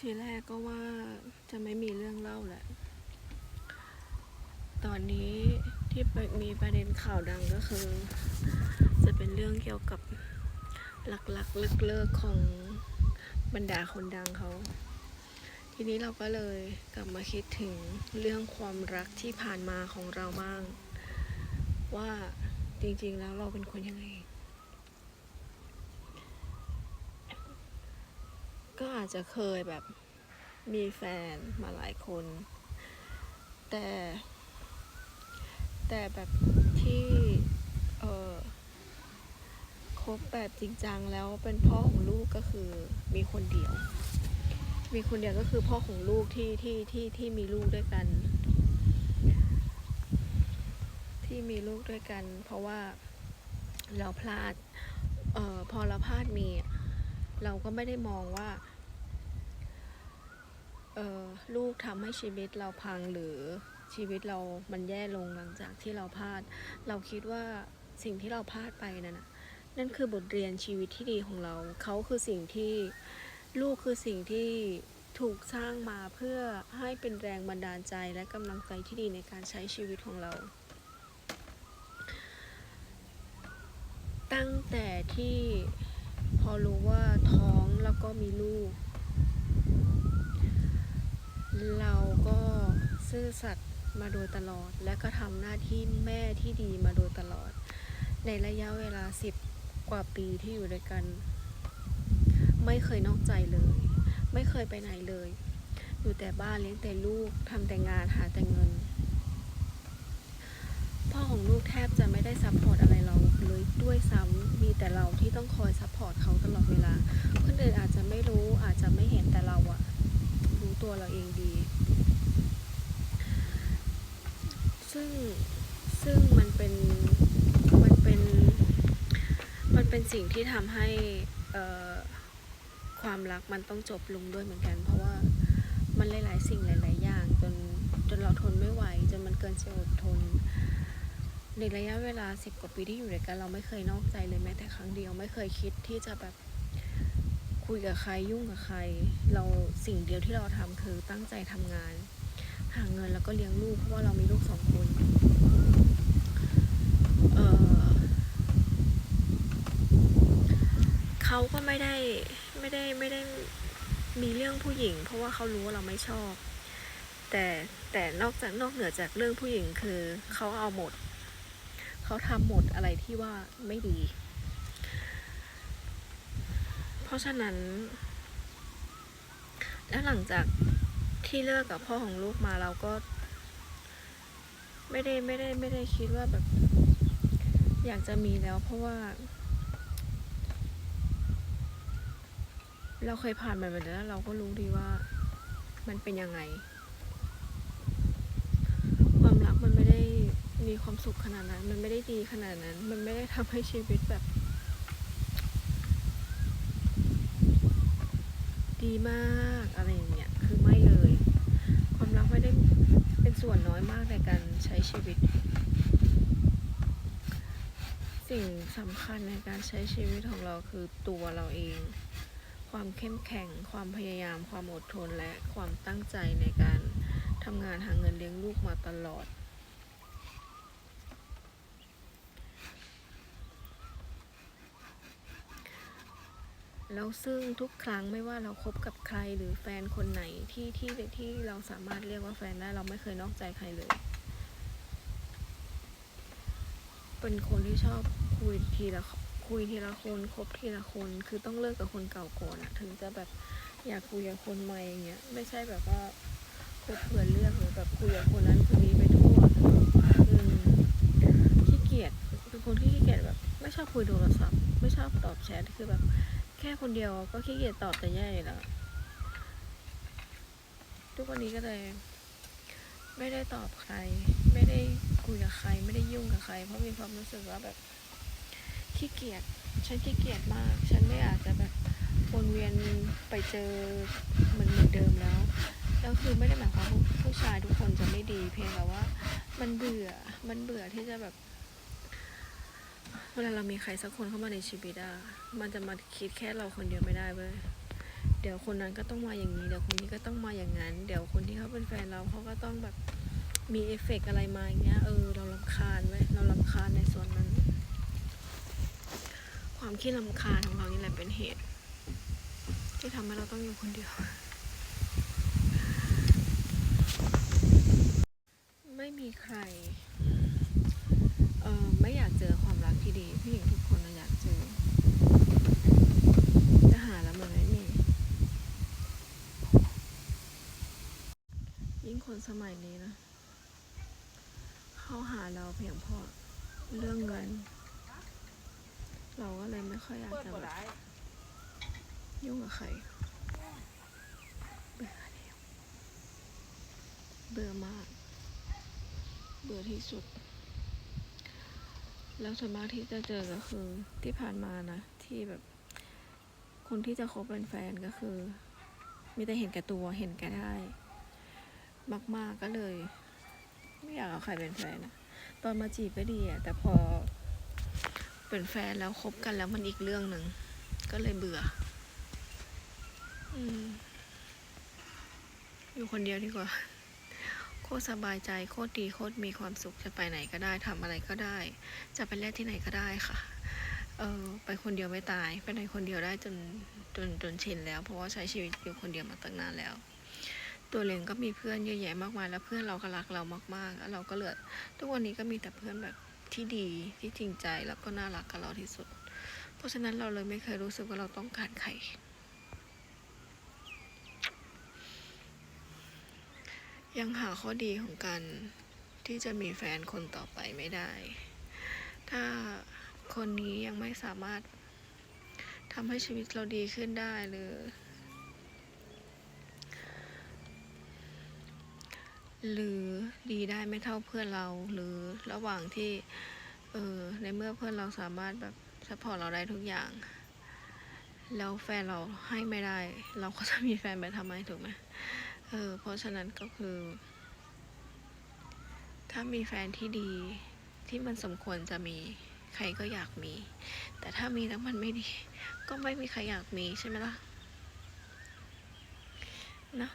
ทีแรกก็ว่าจะไม่มีเรื่องเล่าแหละ ตอนนี้ที่มีประเด็นข่าวดังก็คือ จะเป็นเรื่องเกี่ยวกับหลักๆเลิกๆของบรรดาคนดังเขา ทีนี้เราก็เลยกลับมาคิดถึงเรื่องความรักที่ผ่านมาของเราบ้าง ว่าจริงๆแล้วเราเป็นคนยังไง ก็อาจจะเคยแบบมีแฟนมาหลายคน แต่ แต่แบบที่เออคบแบบจริงจังแล้วเป็นพ่อของลูกก็คือมีคนเดียว มีคนเดียวก็คือพ่อของลูกที่ที่ที่ที่มีลูกด้วยกัน ที่มีลูกด้วยกัน เพราะว่าเราพลาดเออพอเราพลาดมีอะ เราก็ไม่ได้มองว่าเออลูกทำให้ชีวิตเราพังหรือชีวิตเรามันแย่ลงหลังจากที่เราพลาด เราคิดว่าสิ่งที่เราพลาดไปนั่นนะนั่นคือบทเรียนชีวิตที่ดีของเรา เขาคือสิ่งที่ลูกคือสิ่งที่ถูกสร้างมาเพื่อให้เป็นแรงบันดาลใจและกำลังใจที่ดีในการใช้ชีวิตของเรา ตั้งแต่ที่ พอรู้ว่าท้องแล้วก็มีลูก เราก็ซื่อสัตย์มาโดยตลอด และก็ทำหน้าที่แม่ที่ดีมาโดยตลอด ในระยะเวลาสิบกว่าปีที่อยู่ด้วยกัน ไม่เคยนอกใจเลย ไม่เคยไปไหนเลย อยู่แต่บ้านเลี้ยงแต่ลูกทำแต่งานหาแต่เงิน พ่อของลูกแทบจะไม่ได้ซัพพอร์ตอะไร เลยด้วยซ้ำมีแต่เราที่ต้องคอยซัพพอร์ตเขาตลอดเวลา คนอื่นอาจจะไม่รู้อาจจะไม่เห็นแต่เราอะรู้ตัวเราเองดี ซึ่งซึ่งมันเป็นมันเป็นมันเป็นสิ่งที่ทำให้ความรักมันต้องจบลงด้วยเหมือนกัน เพราะว่ามันหลาย ๆ สิ่งหลาย ๆ อย่างจนจนเราทนไม่ไหวจนมันเกินจะอดทน ในระยะเวลาสิบกว่าปีที่อยู่ด้วยกันเราไม่เคยนอกใจเลยแม้แต่ครั้งเดียวไม่เคยคิดที่จะแบบคุยกับใครยุ่งกับใคร เราสิ่งเดียวที่เราทำคือตั้งใจทำงาน หาเงินแล้วก็เลี้ยงลูกเพราะว่าเรามีลูกสองคนเออเขาก็ไม่ได้ไม่ได้ไม่ได้มีเรื่องผู้หญิง เพราะว่าเขารู้ว่าเราไม่ชอบ แต่แต่นอกจากนอกเหนือจากเรื่องผู้หญิงคือเขาเอาหมด เขาทำหมดอะไรที่ว่าไม่ดี เพราะฉะนั้น แล้วหลังจากที่เลิกกับพ่อของลูกมาเราก็ ไม่ได้ไม่ได้ไม่ได้คิดว่าแบบ อยากจะมีแล้วเพราะว่า เราเคยผ่านมันมาแล้วเราก็รู้ดีว่ามันเป็นยังไง ความรักมันไม่ได้ มีความสุขขนาดนั้น มันไม่ได้ดีขนาดนั้น มันไม่ได้ทำให้ชีวิตแบบ ดีมากอะไรอย่างเงี้ยคือไม่เลย ความรักไม่ได้เป็นส่วนน้อยมากในการใช้ชีวิต สิ่งสำคัญในการใช้ชีวิตของเราคือตัวเราเอง ความเข้มแข็ง ความพยายาม ความอดทนและความตั้งใจในการทำงานหาเงินเลี้ยงลูกมาตลอด แล้วซึ่งทุกครั้งไม่ว่าเราคบกับใครหรือแฟนคนไหนที่ที่ที่เราสามารถเรียกว่าแฟนได้เราไม่เคยนอกใจใครเลย เป็นคนที่ชอบคุยทีละคุยทีละคนคบทีละคนคือต้องเลิกกับคนเก่าก่อนอะถึงจะแบบอยากคุยกับคนใหม่อย่างเงี้ยไม่ใช่แบบว่าคบเผื่อเลือกหรือแบบคุยกับคนนั้นคนนี้ไปทั่วอืมขี้เกียจเป็นคนที่ขี้เกียจแบบ ไม่ชอบคุยโทรศัพท์ ไม่ชอบตอบแชทคือแบบ ค่คนเดียวก็ขี้เกียจตอบแต่แย่อยู่แล้ว ทุกวันนี้ก็เลย ไม่ได้ตอบใคร ไม่ได้คุยกับใคร ไม่ได้ยุ่งกับใคร เพราะมีความรู้สึกว่าแบบขี้เกียจฉันขี้เกียจมาก ฉันไม่อาจจะแบบวนเวียนไปเจอเหมือนเหมือนเดิมแล้วแล้วคือไม่ได้หมายความว่าผู้ชายทุกคนจะไม่ดีเพียงแต่ว่า มันเบื่อมันเบื่อที่จะแบบ เวลาเรามีใครสักคนเข้ามาในชีวิตอะมันจะมาคิดแค่เราคนเดียวไม่ได้เว้ย เดี๋ยวคนนั้นก็ต้องมาอย่างนี้ เดี๋ยวคนนี้ก็ต้องมาอย่างนั้น เดี๋ยวคนที่เขาเป็นแฟนเราเขาก็ต้องแบบมีเอฟเฟกต์อะไรมาอย่างเงี้ย เออ เราลำคาญไว้ย เราลำคาญในส่วนนั้น ความขี้ลำคาญของเรานี่แหละเป็นเหตุ ที่ทำให้เราต้องอยู่คนเดียว ไม่มีใคร เออไม่อยากเจอความรักที่ดีผู้หญิงทุกคนอยากเจอแต่หาแล้วมันไม่มี ยิ่งคนสมัยนี้นะ เขาหาเราเพียงเพราะเรื่องเงิน เราก็เลยไม่ค่อยอยากจะแบบยุ่งกับใคร เบื่อแล้วเบื่อมาก เบื่อที่สุด แล้วส่วนมากที่จะเจอก็คือที่ผ่านมานะ ที่แบบ คนที่จะคบเป็นแฟนก็คือ มีแต่เห็นแก่ตัวเห็นแก่ได้ มาก ๆก็เลย ไม่อยากเอาใครเป็นแฟนนะตอนมาจีบก็ดีอะแต่พอเป็นแฟนแล้วคบกันแล้วมันอีกเรื่องหนึ่งก็เลยเบื่อ อืมอยู่คนเดียวดีกว่า โคตรสบายใจโคตรดีโคตรมีความสุขจะไปไหนก็ได้ทำอะไรก็ได้ จะไปเล่นที่ไหนก็ได้ค่ะ เออไปคนเดียวไม่ตายไปไหนคนเดียวได้จนจนจนชินแล้ว เพราะว่าใช้ชีวิตอยู่คนเดียวมาตั้งนานแล้ว ตัวเลงก็มีเพื่อนเยอะแยะมากมายแล้วเพื่อนเราก็รักเรามากๆแล้วเราก็เหลือทุกวันนี้ก็มีแต่เพื่อนแบบที่ดีที่จริงใจแล้วก็น่ารักกับเราที่สุด เพราะฉะนั้นเราเลยไม่เคยรู้สึกว่าเราต้องการใคร ยังหาข้อดีของการที่จะมีแฟนคนต่อไปไม่ได้ ถ้าคนนี้ยังไม่สามารถทำให้ชีวิตเราดีขึ้นได้หรือ หรือดีได้ไม่เท่าเพื่อนเราหรือระหว่างที่ เออในเมื่อเพื่อนเราสามารถแบบซัพพอร์ตเราได้ทุกอย่าง แล้วแฟนเราให้ไม่ได้ เราก็จะมีแฟนไปทำไมถูกไหม ออเพราะฉะนั้นก็คือ ถ้ามีแฟนที่ดีที่มันสมควรจะมีใครก็อยากมี แต่ถ้ามีแล้วมันไม่ดี ก็ไม่มีใครอยากมีใช่ไหมล่ะนะ